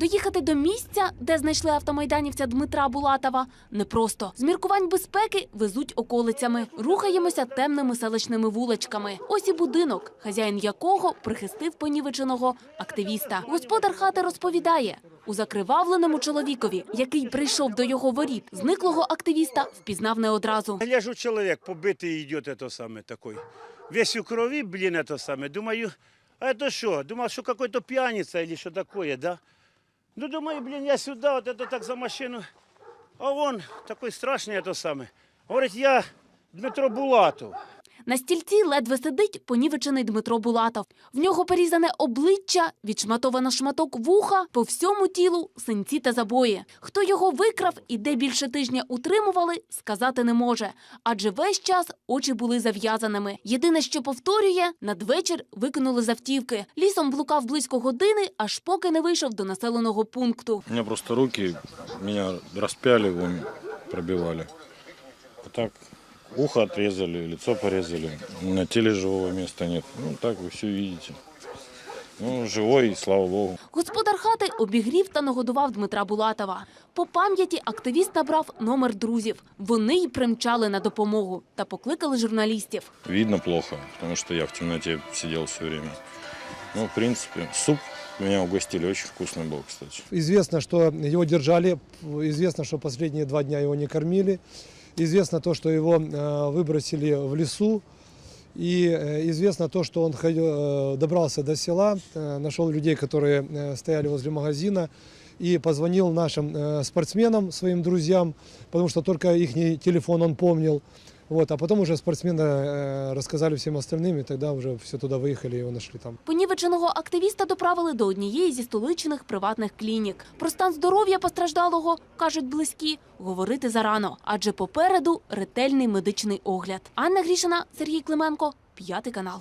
Доїхати до місця, де знайшли автомайданівця Дмитра Булатова, непросто. З міркувань безпеки везуть околицями. Рухаємося темними селищними вуличками. Ось і будинок, хазяїн якого прихистив понівеченого активіста. Господар хати розповідає. У закривавленому чоловікові, який прийшов до його воріт, зниклого активіста впізнав не одразу. Гляжу, человек побитый идет, это самое такой. Весь в крови, блин, это самое. Думаю, а это что? Думал, что какой-то пьяница или что такое, да? Ну, думаю, блин, я сюда, вот это так за машину. А он такой страшный, это самое. Говорит, я Дмитро Булатов. На стільці ледве сидить понівечений Дмитро Булатов. В нього порізане обличчя, відшматовано шматок вуха, по всьому тілу синці та забої. Хто його викрав і де більше тижня утримували, сказати не може, адже весь час очі були зав'язаними. Єдине, що повторює, надвечір викинули з автівки. Лісом блукав близько години, аж поки не вийшов до населеного пункту. У меня просто руки, меня распяли, вон, пробивали. Так ухо отрезали, лицо порезали. На теле живого места нет. Ну, так вы все видите. Ну, живой, и слава богу. Господар хати обігрів та нагодував Дмитра Булатова. По пам'яті активіст набрав номер друзів. Вони й примчали на допомогу та покликали журналістів. Видно плохо, потому что я в темноте сидел все время. Ну, в принципе, суп меня угостили, очень вкусный был, кстати. Известно, что его держали, известно, что последние два дня его не кормили, известно то, что его э, выбросили в лесу, и э, известно то, что он ходил, э, добрался до села, э, нашел людей, которые э, стояли возле магазина, и позвонил нашим э, спортсменам, своим друзьям, потому что только их телефон он помнил. Вот, а потом уже спортсмены э, рассказали всем остальным, и тогда уже все туда выехали, его нашли там. Понівеченого активіста доправили до однієї зі столичних приватних клінік. Про стан здоров'я постраждалого, кажуть близькі, говорити зарано, адже попереду ретельний медичний огляд. Анна Грішина, Сергій Клименко, п'ятий канал.